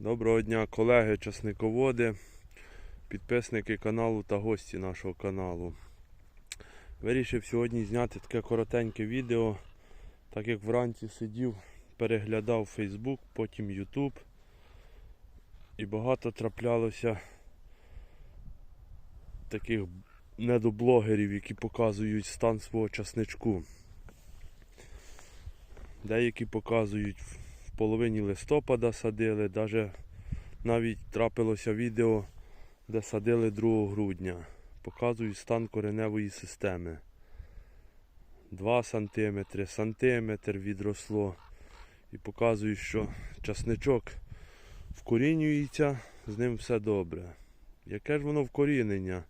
Доброго дня, колеги, часниководи, підписники каналу та гості нашого каналу. Вирішив сьогодні зняти таке коротеньке відео, так як вранці сидів, переглядав Facebook, потім YouTube. І багато траплялося таких недоблогерів, які показують стан свого часничку. Деякі показують половині листопада садили, даже навіть трапилося відео, де садили 2 грудня. Показують стан кореневої системи. 2 см, сантиметр відросло. І показують, що часничок вкорінюється, з ним все добре. Яке ж воно вкорінення?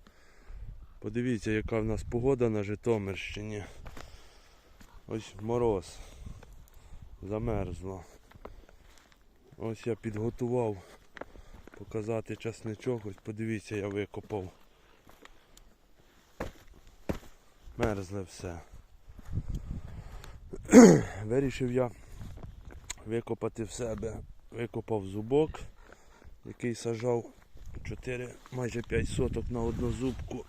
Подивіться, яка в нас погода на Житомирщині. Ось мороз. Замерзло. Ось я підготував показати часничок. Ось подивіться, я викопав. Мерзле все. Вирішив я викопати в себе. Викопав зубок, який сажав 4, майже 5 соток на однозубку,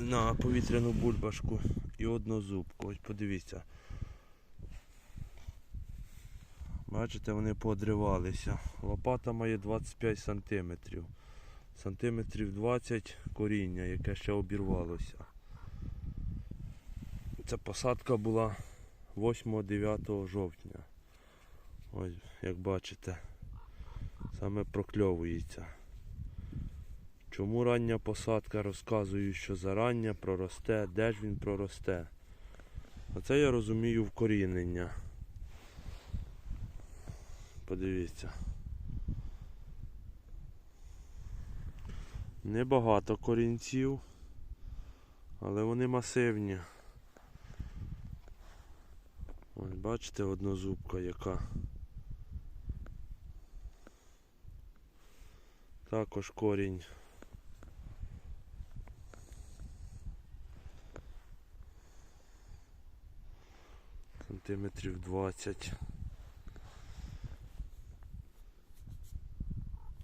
на повітряну бульбашку і однозубку. Ось подивіться. Бачите, вони подривалися. Лопата має 25 сантиметрів. Сантиметрів 20 коріння, яке ще обірвалося. Ця посадка була 8-9 жовтня. Ось, як бачите, саме прокльовується. Чому рання посадка розказую, що зарання проросте, де ж він проросте. Оце я розумію вкорінення. Подивіться. Небагато корінців, але вони масивні. Ось бачите однозубка яка. Також корінь. Сантиметрів 20.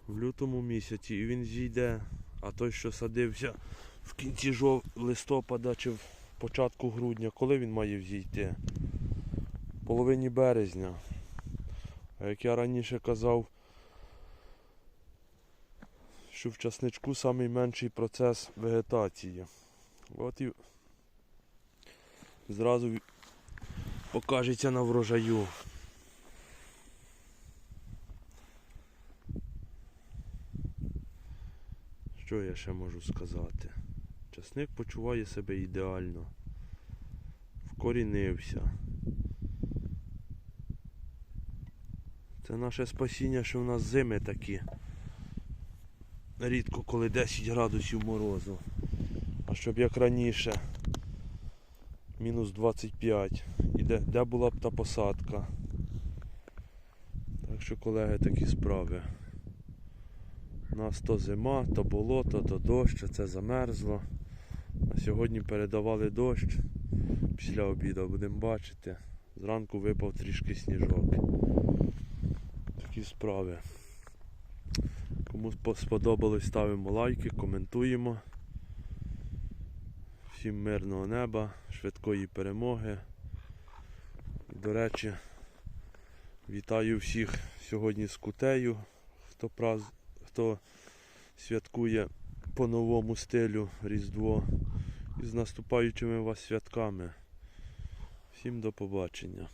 В лютому місяці і він зійде, а той, що садився в кінці жов... листопада чи в початку грудня, коли він має взійти? В половині березня. А як я раніше казав, що в часничку найменший процес вегетації. От і зразу покажеться на врожаю. Що я ще можу сказати? Часник почуває себе ідеально. Вкорінився. Це наше спасіння, що в нас зими такі. Рідко коли 10 градусів морозу. А щоб як раніше. Мінус 25. І де, де була б та посадка. Так що, колеги, такі справи. У нас то зима, то болото, то дощ, це замерзло. А сьогодні передавали дощ. Після обіду будемо бачити. Зранку випав трішки сніжок. Такі справи. Кому сподобалось, ставимо лайки, коментуємо. Всім мирного неба, швидкої перемоги. До речі, вітаю всіх сьогодні з кутею, хто праз... хто святкує по новому стилю Різдво. І з наступаючими вас святками. Всім до побачення.